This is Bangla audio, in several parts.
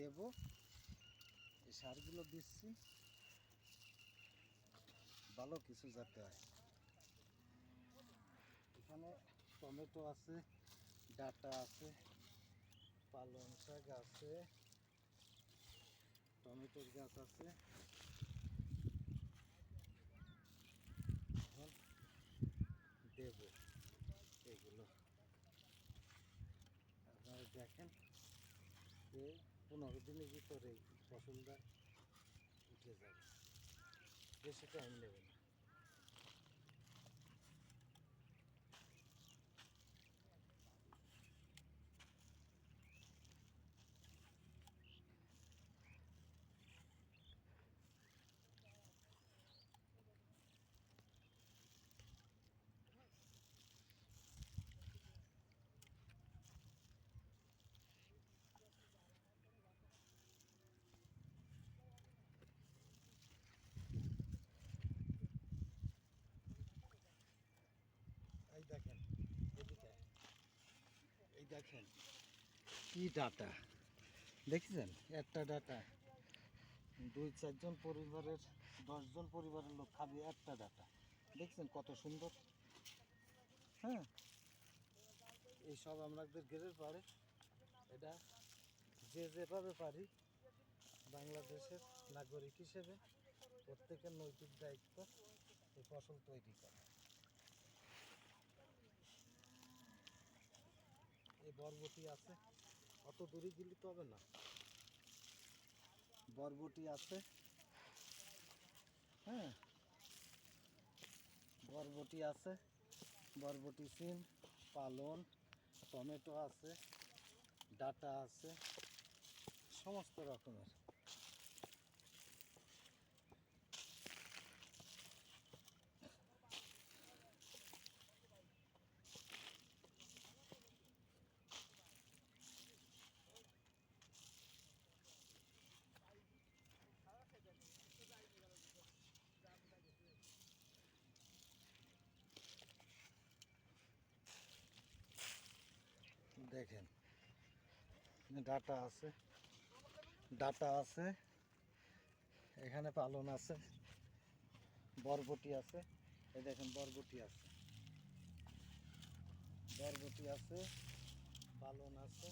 দেব। এই সারগুলো দিচ্ছি। ভালো কিছু যাতে হয়। এখানে টমেটো আছে, ডাটা আছে, পালং শাক আছে, টমেটোর গাছ আছে। দেব এগুলো। আপনারা দেখেন যে পনেরো দিনের ভিতরে ফসলটা উঠে যাবে। বেশি টাইম নেবে দেখেন, কি ডাটা। দেখছেন? একটা ডাটা। দুই, চারজন পরিবারের, দশজন পরিবারের লোক খাবে একটা ডাটা। দেখছেন কত সুন্দর? হ্যাঁ? এইসব আমাদের গেরের পারে এটা যে যেভাবে পারি, বাংলাদেশের নাগরিক হিসেবে প্রত্যেকের নৈতিক দায়িত্ব এই ফসল তৈরি করা। বরবটি আছে। অত দূরে দিলে তো হবে না। বরবটি আছে। হ্যাঁ। বরবটি আছে। বরবটি সিম, পালন, টমেটো আছে, ডাটা আছে, সমস্ত রকমের। দেখেন ডাটা আছে ডাটা আছে, এখানে পালন আছে, বরবটি আছে, এই দেখেন বরবটি আছে বরবটি আছে, পালন আছে।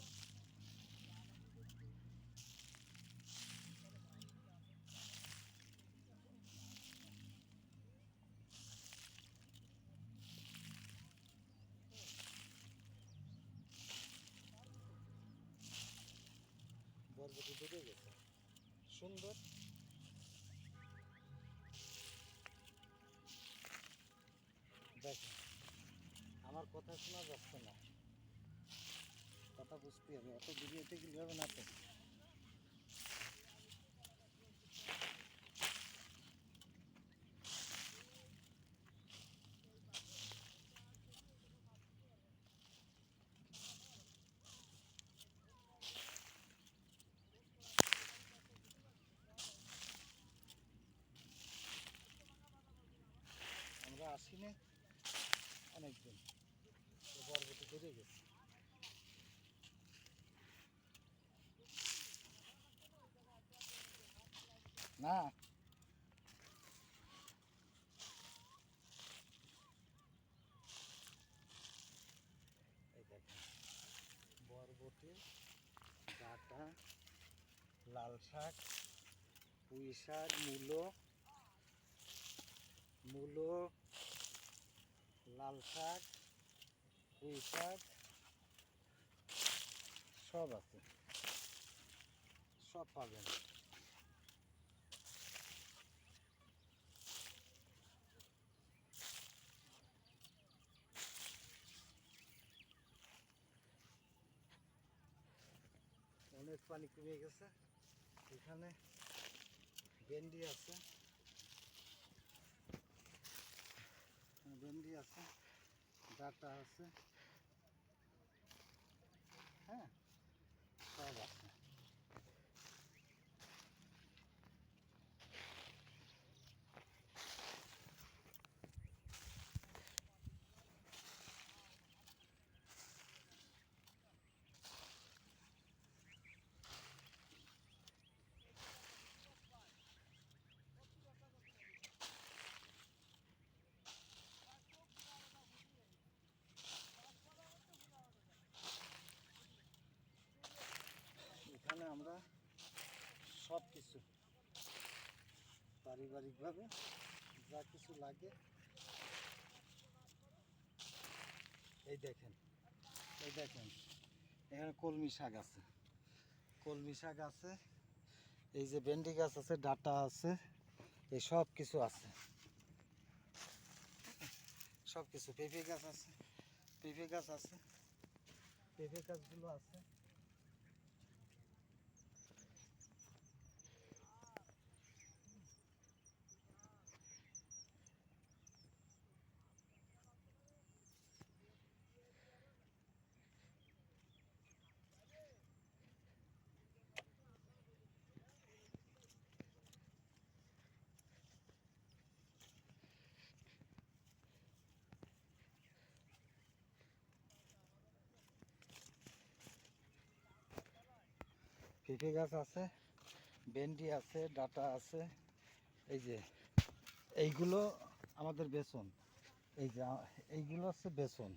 বরবটি ডুবে গেছে। সুন্দর। দেখেন, আমার কথা শোনা যাচ্ছে না। কথা বুঝতে হবে। অত ভিডিওতে গেলে হবে না তো গেছে না বরবটি ডাটা লাল শাক পুঁই শাক মূলো মূলো লাল শাক শাক সব আছে। সব পাবেন। অনেক পানি কমে গেছে। এখানে ভেন্ডি আছে। ভেন্ডি আছে, ডাটা আছে। হ্যাঁ সব আছে সব কিছু পারিবারিকভাবে যা কিছু লাগে। এই দেখেন এই দেখেন, এখানে কলমি শাক আছে। কলমি শাক আছে, এই যে ভেন্ডি গাছ আছে, ডাটা আছে, এই সব কিছু আছে। সব কিছু পেঁপে গাছ আছে, পেঁপে গাছ আছে, পেঁপে গাছগুলো আছে। পেঁপে গাছ আছে, ভেন্ডি আছে, ডাটা আছে, এই যে, এইগুলো আমাদের বেসন। এই যে, এইগুলো হচ্ছে বেসন।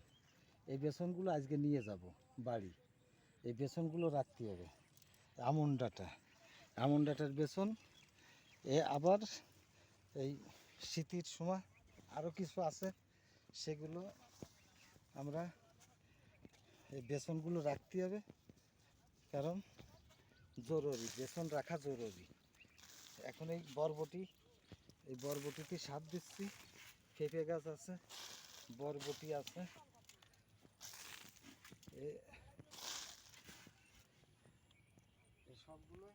এই বেসনগুলো আজকে নিয়ে যাব বাড়ি। এই বেসনগুলো রাখতে হবে, আমন ডাটা। আমন ডাটার বেসন, এ আবার এই শীতের সময় আরও কিছু আছে, সেগুলো আমরা এই বেসনগুলো রাখতে হবে। কারণ জরুরি বেসন রাখা জরুরি। এখন এই বরবটি, এই বরবটিতে সার দিচ্ছি। পেঁপে গাছ আছে, বরবটি আছে। সবগুলো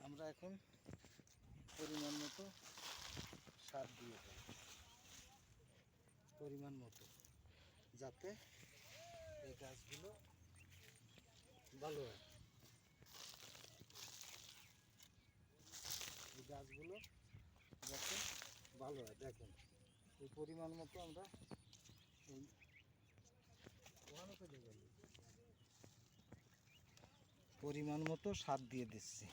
আমরা এখন পরিমাণ মতো সার দিয়ে দেব। পরিমাণ মতো, যাতে এই গাছগুলো ভালো হয়। গাছগুলো যাতে ভালো হয়। দেখেন, এই পরিমাণ মতো আমরা এই। পরিমাণ মতো সার দিয়ে দিচ্ছি।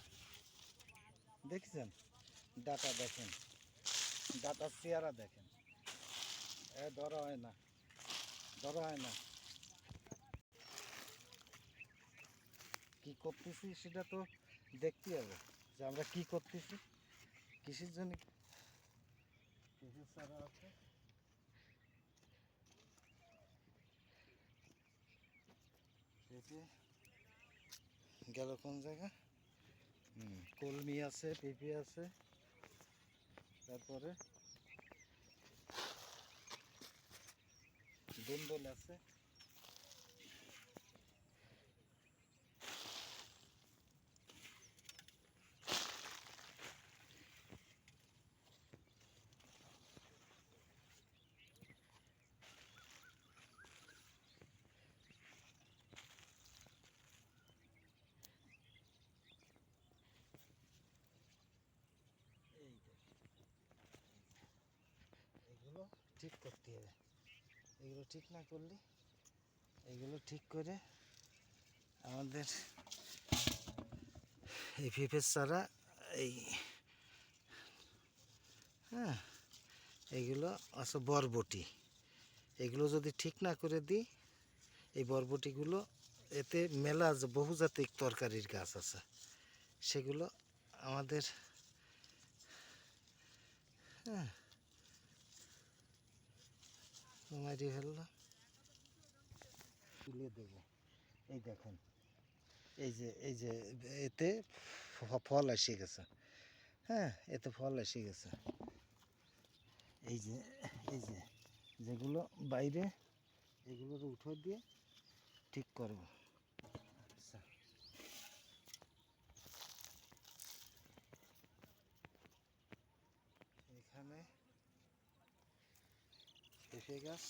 দেখছেন? ডাটা দেখেন ডাটার চেহারা দেখেন। এ, ধরা হয় না, ধরা হয় না। কি করতেছি সেটা তো দেখতে হবে যে আমরা কি করতেছি। কিসের জন্য? কিসের চারা আছে পেঁপে। গেল কোন জায়গা? কলমি আছে, পেঁপে আছে। তারপরে? দুন্দল আছে এই যে এগুলো ঠিক করতে হবে। এগুলো ঠিক না করলে এগুলো ঠিক করে আমাদের এই পেঁপের চারা এই হ্যাঁ এগুলো আছে বরবটি। এগুলো যদি ঠিক না করে দিই, এই বরবটিগুলো এতে মেলা বহুজাতিক তরকারির গাছ আছে, সেগুলো আমাদের হ্যাঁ মারি ফেলল। তুলে দেবো। এই দেখুন, এই যে এই যে, এতে ফল এসে গেছে। হ্যাঁ এতে ফল এসে গেছে। এই যে এই যে, যেগুলো বাইরে এগুলোকে উঠো দিয়ে ঠিক করব আচ্ছা এখানে পেঁপে গাছ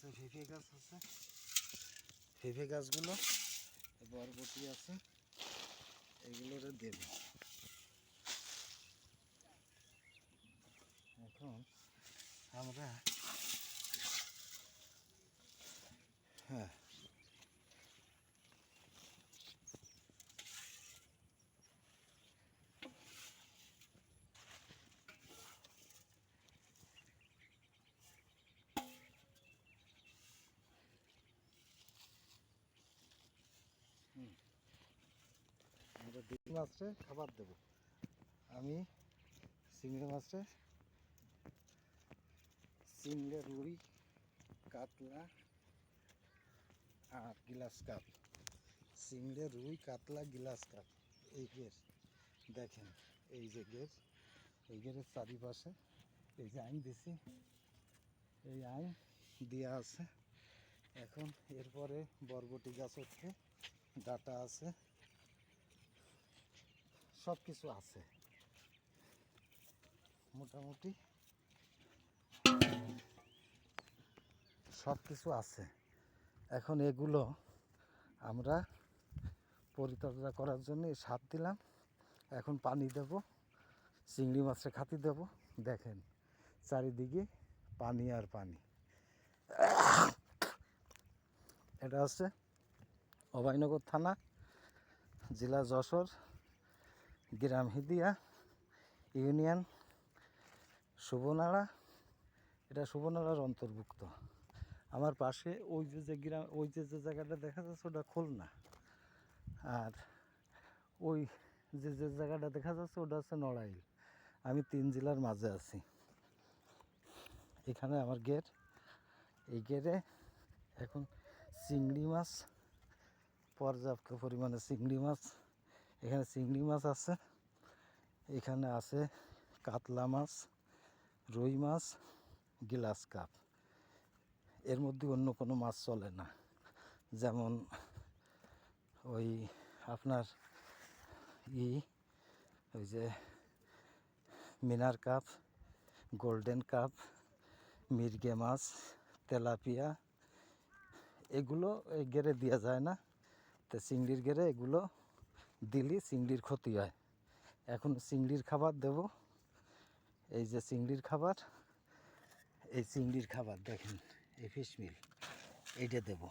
আছে ফেফে গাছ আছে। ফেফে গাছগুলো বরবটি আছে এগুলোরে দেব। এখন আমরা হ্যাঁ। চিংড়ি মাছরে খাবার দেব। আমি চিংড়ি মাছরে চিংড়ি, রুই, কাতলা আর গিলাস কাপ। চিংড়ি, রুই, কাতলা, গিলাস কাপ। এই গের, দেখেন, এই যে গের, এই গেরের চারিপাশে এই যে আইন দিছি, এই আইন দেওয়া আছে। এখন এরপরে বরবটি গাছ হচ্ছে, ডাটা আছে। সব কিছু আছে। মোটামুটি সব কিছু আছে। এখন এগুলো আমরা পরিচর্যা করার জন্য সার দিলাম। এখন পানি দেব, চিংড়ি মাছের খাতি দেব। দেখেন, চারিদিকে পানি আর পানি। এটা হচ্ছে অভয়নগর থানা, জেলা যশোর। গ্রাম হিদিয়া, ইউনিয়ন শুভনাড়া এটা শুভনাড়ার অন্তর্ভুক্ত। আমার পাশে ওই যে যে গ্রাম, ওই যে যে জায়গাটা দেখা যাচ্ছে ওটা খুলনা। আর ওই যে যে জায়গাটা দেখা যাচ্ছে ওটা হচ্ছে নড়াইল। আমি তিন জেলার মাঝে আছি। এখানে আমার গেট। এই গেটে এখন চিংড়ি মাছ, পর্যাপ্ত পরিমাণে চিংড়ি মাছ এখানে চিংড়ি মাছ আছে, এখানে আছে কাতলা মাছ, রুই মাছ, গিলাস কাপ। এর মধ্যে অন্য কোনো মাছ চলে না। যেমন ওই আপনার ই, ওই যে মিনার কাপ, গোল্ডেন কাপ, মির্গে মাছ, তেলাপিয়া, এগুলো গেরে দেওয়া যায় না। তো চিংড়ির গেরে এগুলো দিলে চিংড়ির ক্ষতি হয়। এখন চিংড়ির খাবার দেব। এই যে চিংড়ির খাবার, এই চিংড়ির খাবার দেখেন, এই ফিশ মিল এইটা দেব।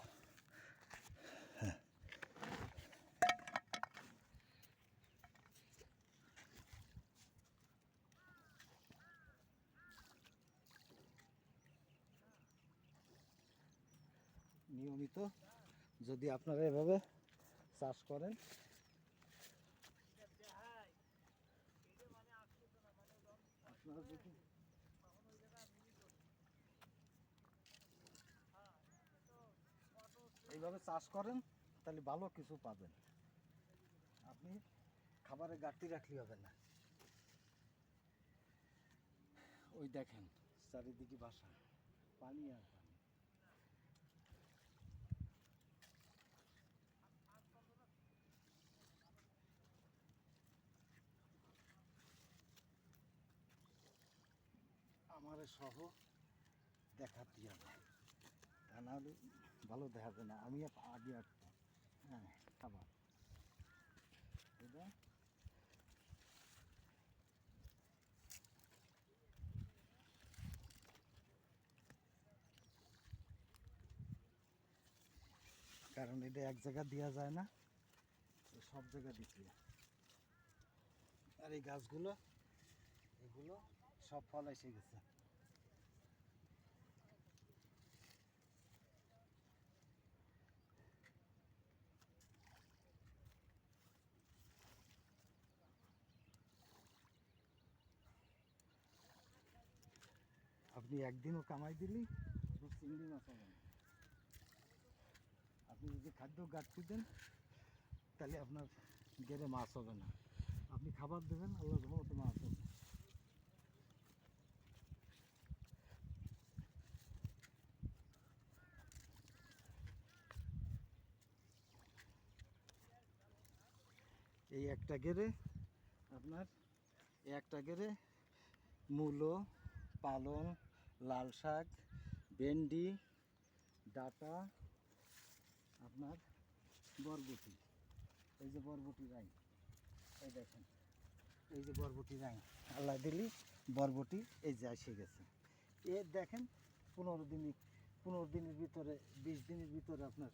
হ্যাঁ। নিয়মিত যদি আপনারা এভাবে চাষ করেন আপনারা যদি এইভাবে চাষ করেন, তাহলে ভালো কিছু পাবেন। আপনি খাবারে ঘাটতি রাখলে হবে না। ওই দেখেন, চারিদিকে বাসা, পানি আর পানি আমার সহ দেখাতে হবে তা নাহলে ভালো দেখাবে না। আমি আগে আসতাম হ্যাঁ খাবার কারণ এটা এক জায়গা দেওয়া যায় না সব জায়গা দিচ্ছি আর এই গাছগুলো, এগুলো সব ফল এসে গেছে। আপনি একদিনও কামাই দিলি, তো চিংড়ি মাছ হবে আপনি যদি খাদ্য ঘাটতি দেন, তাহলে আপনার গেরে মাছ হবে না। আপনি খাবার দেবেন, আল্লাহ রহমতে মাছ হবে। এই একটা গেরে আপনার একটা গেরে মূলো, পালং লাল শাক, ভেন্ডি, ডাটা, আপনার বরবটি। এই যে বরবটি রাই, এই দেখেন, এই যে বরবটি রাই। আল্লাহ দিলি বরবটি, এই যে এসে গেছে। এ দেখেন, পনেরো দিনই, পনেরো দিনের ভিতরে, বিশ দিনের ভিতরে আপনার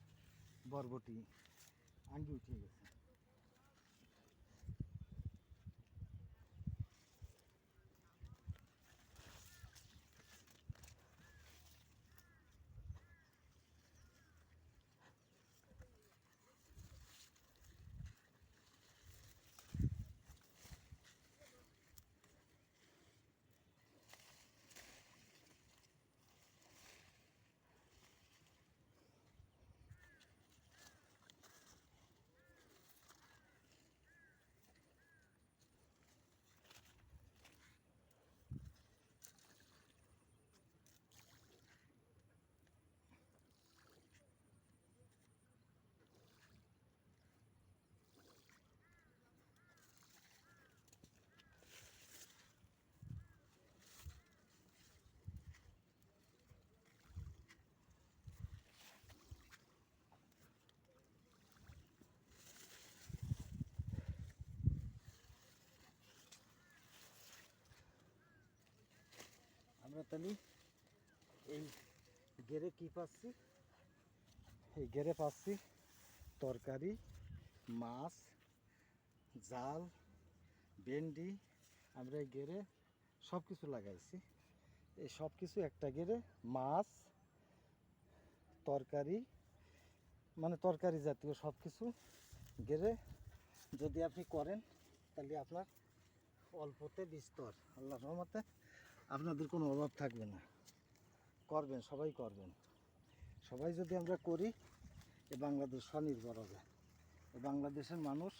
বরবটি আঙ্গি উঠে গেছে। তাহলে এই গেরে কি পাচ্ছি? এই গেরে পাচ্ছি তরকারি, মাছ, জাল, ভেন্ডি, আমরা এই গেরে সব কিছু লাগাইছি। এই সব কিছু একটা গেরে মাছ, তরকারি মানে তরকারি জাতীয় সব কিছু গেরে যদি আপনি করেন, তাহলে আপনার অল্পতে বিস্তর। আল্লাহ রহমতে আপনাদের কোনো অভাব থাকবে না। করবেন, সবাই করবেন। সবাই যদি আমরা করি, এ বাংলাদেশ স্বনির্ভর হবে। এ বাংলাদেশের মানুষ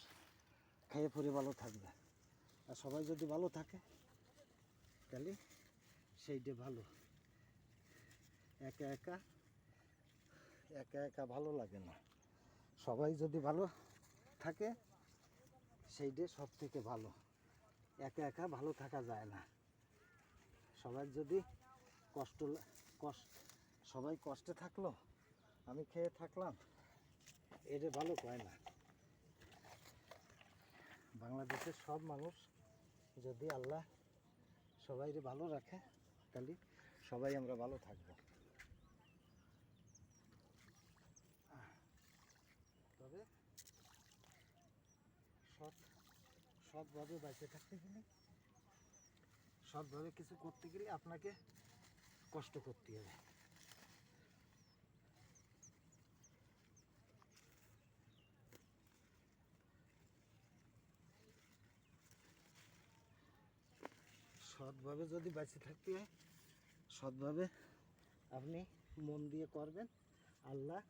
খেয়ে পরে ভালো থাকবে। আর সবাই যদি ভালো থাকে, তাহলে সেইটা ভালো। একা একা একা একা ভালো লাগে না। সবাই যদি ভালো থাকে, সেইটা সব থেকে ভালো। একা একা ভালো থাকা যায় না। সবাই যদি কষ্ট কষ্ট সবাই কষ্টে থাকল, আমি খেয়ে থাকলাম এটা ভালো কয় না। বাংলাদেশের সব মানুষ যদি আল্লাহ সবাইরে ভালো রাখে, তাহলে সবাই আমরা ভালো থাকব। তবে সৎ সৎভাবে বেঁচে থাকতে গেলে সৎভাবে কিছু করতে গেলে আপনাকে কষ্ট করতে হবে। সৎভাবে যদি বেঁচে থাকতে হয়, সৎভাবে আপনি মন দিয়ে করবেন, আল্লাহ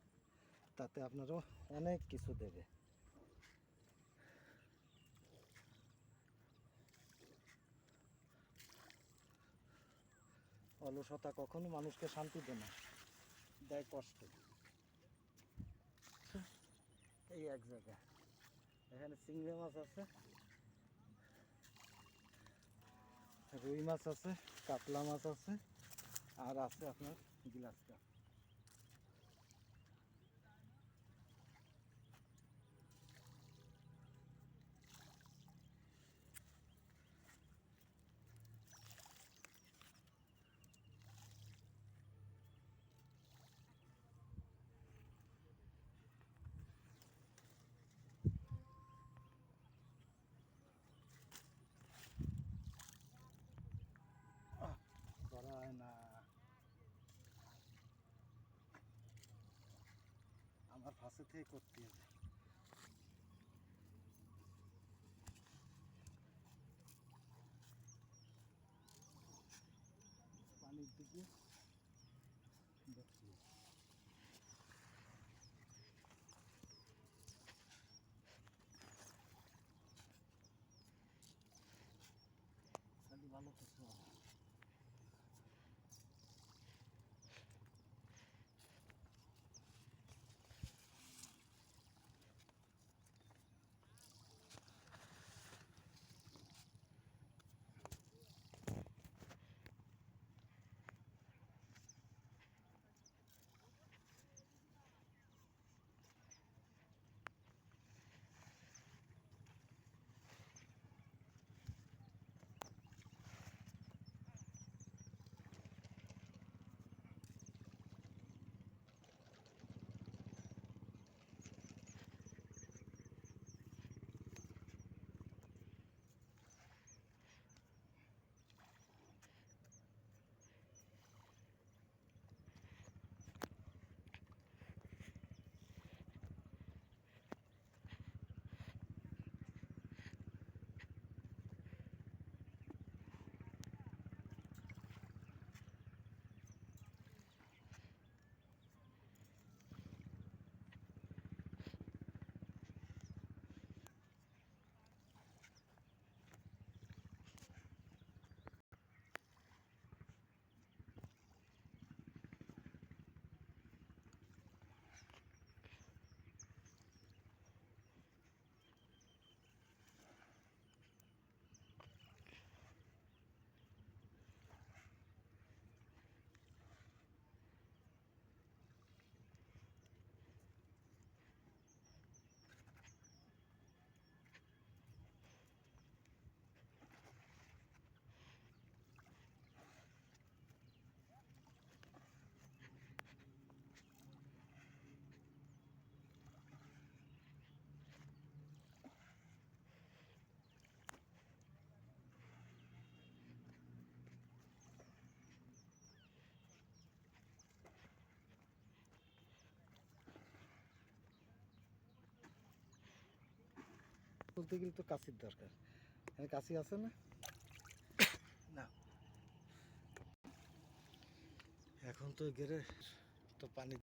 তাতে আপনারও অনেক কিছু দেবে। অলসতা কখনো মানুষকে শান্তি দেয় না। দেয় কষ্ট। এই এক জায়গা। এখানে চিংড়ি মাছ আছে। রুই মাছ আছে, কাতলা মাছ আছে, আর আছে আপনার গিলাস কাপ করা হয় না আমার ফাঁসে থেকে করতে হবে পানির দিকে বলতে গেলে তো কাশির দরকার। এখানে কাশি আছে না? না। এখন তো গেরে তো পানি